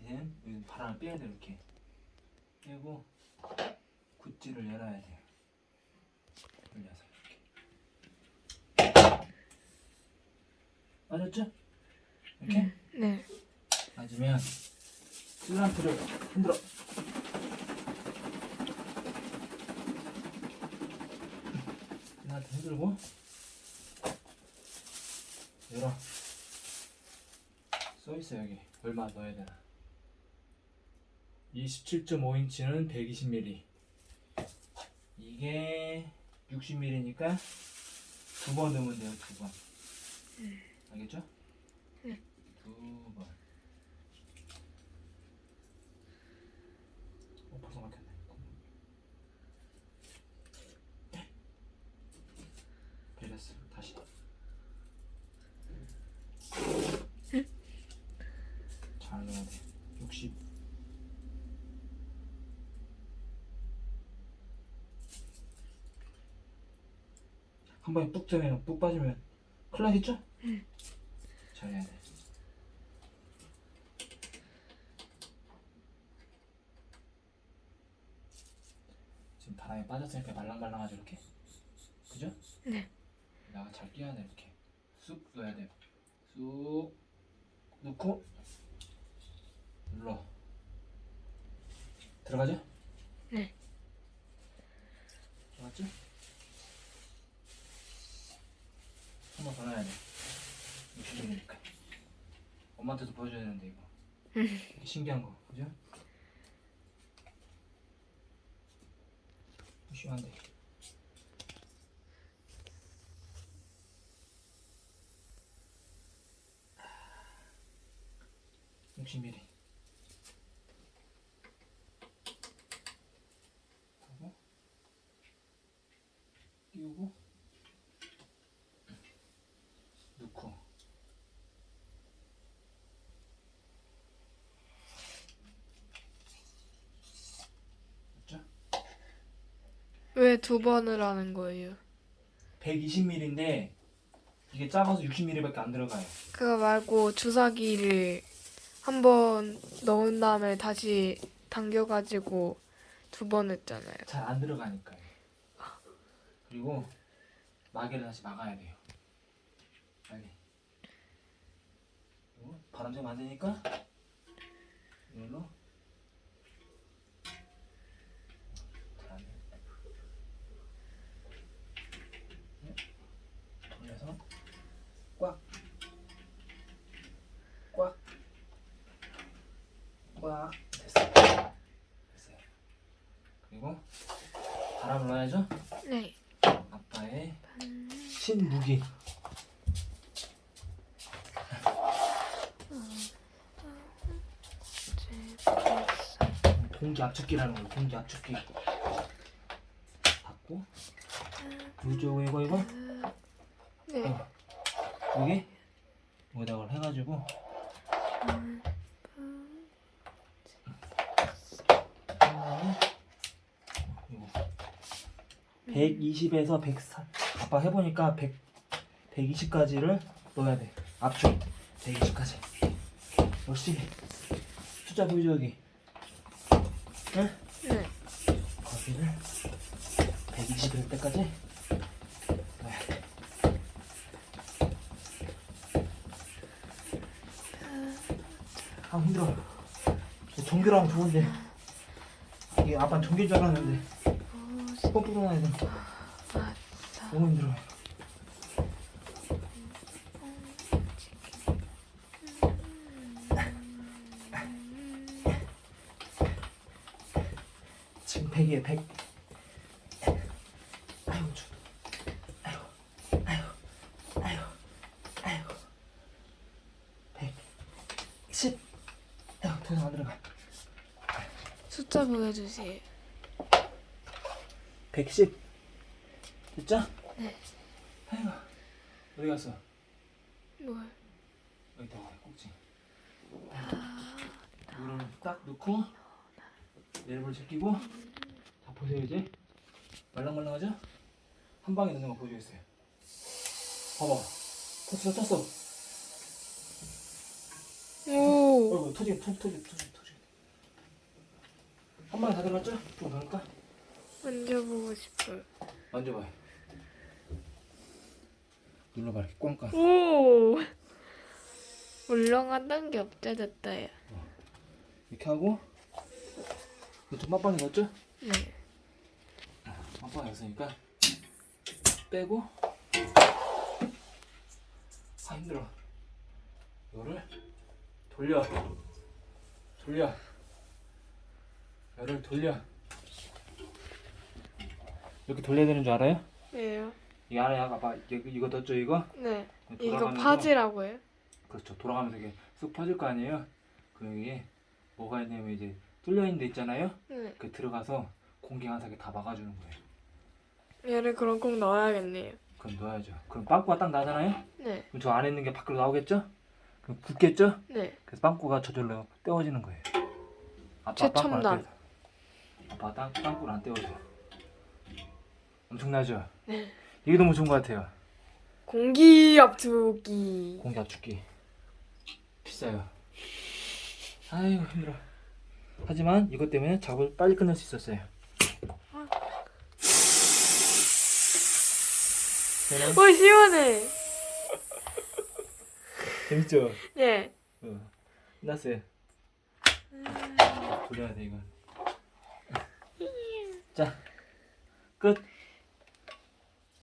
이제는 여기 바람을 빼야 돼 이렇게. 빼고 굿즈를 열어야 돼요 돌려서 이렇게. 맞았죠? 이렇게? 네. 맞으면 슬란트를 흔들어. 슬란트 흔들고 열어 써있어 여기. 얼마 넣어야 되나? 27.5인치는 120mm 이게 60mm니까 두 번 넣으면 돼요 두번. 알겠죠? 네. 두번 어, 벌써 막혔네. 베렸어. 다시. 잘 넣어야 돼. 60. 한 번에 뚝 뜨면 뚝 빠지면 큰일 나겠죠? 잘해야 돼. 지금 바람에 빠졌으니까 말랑말랑하죠 이렇게 그죠? 네. 나가 잘 끼워야 돼 이렇게 쑥 넣어야 돼요 쑥 넣고 눌러 들어가죠? 네. 들어갔죠? 한번 더 넣어야 돼. 60mm니까 엄마한테도 보여줘야 되는데 이거. 신기한 거. 그죠? 쉬운데 60mm 하고 끼우고 넣고 맞죠? 왜 두 번을 하는 거예요? 120mm인데 이게 작아서 60mm밖에 안 들어가요. 그거 말고 주사기를 한 번 넣은 다음에 다시 당겨가지고 두 번 했잖아요. 잘 안 들어가니까요. 그리고 마개를 다시 막아야 돼요. 빨리. 그리고 바람 쐬면 안 되니까 이걸로 잘안 돼. 네. 돌려서 꽉, 꽉, 꽉 됐어요. 됐어요. 그리고 바람을 넣어야죠. 네. 아빠의 신무기. 공기 압축기라는 거, 공기 압축기. 받고, 요쪽 이거 이거 네. 여기 여기다가 해가지고 하나에 이거 120에서 104 아빠 해보니까 100 120까지를 넣어야 돼. 압축. 120까지. 역시 숫자 보이죠 여기. 응? 네. 거기를 120 될 때까지 넣어야 돼. 아 힘들어 전기랑 좋은데. 이게 아빠 전기인 줄 알았는데 pom프 넣어야 돼 너무 힘들어 지금 100이에요 100 아이고 저 아이고 아이고 아이고 아이고. 110 아이고 더 이상 안 들어가. 숫자 보여주세요. 110 됐죠? 네. 아이고 어디 갔어? 뭘? 여기 다 꼭지 물을 딱 넣고 내려볼 제끼고 자 보세요 이제 말랑말랑하죠? 한 방에 넣는 거 보여주겠어요 봐봐 터치가 떴어 오. 어이구 터지 터지 터지 터지. 한 방에 다 들어갔죠? 좀 가볼까? 만져보고 싶어요. 만져봐요. 눌러봐 이렇게 꽝꽝. 오! 울렁하던 게 없어졌어요. 이렇게 하고 이거 좀 빡빡해졌죠? 네. 빡빡해졌으니까 빼고 아 힘들어 이거를 돌려 돌려 열을 돌려 이렇게 돌려야 되는 줄 알아요? 왜요? 이 안에 아까 이거, 이거 떴죠 이거? 네. 이거 돌아가면서 파지라고요? 그렇죠. 돌아가면서 이게 쑥 퍼질 거 아니에요? 그 여기에 뭐가 있냐면 이제 뚫려 있는 데 있잖아요. 네. 그 들어가서 공기 한사게 다 막아주는 거예요. 얘를 그럼 꼭 넣어야겠네요. 그럼 넣어야죠. 그럼 빵꾸가 딱 나잖아요. 네. 그럼 저 안에 있는 게 밖으로 나오겠죠? 그럼 굳겠죠? 네. 그래서 빵꾸가 저절로 떼어지는 거예요. 아빠 최첨단. 빵꾸 안 떼어서. 아빠 땅, 빵꾸를 안 떼어서. 엄청나죠? 네. 이게 너무 좋은 것 같아요. 공기 압축기. 공기 압축기. 비싸요. 아이고 힘들어. 하지만 이것 때문에 작업을 빨리 끝낼 수 있었어요. 되나? 오 시원해. 재밌죠? 네. 어. 끝났어요. 돌려야 돼 이건. 자, 끝.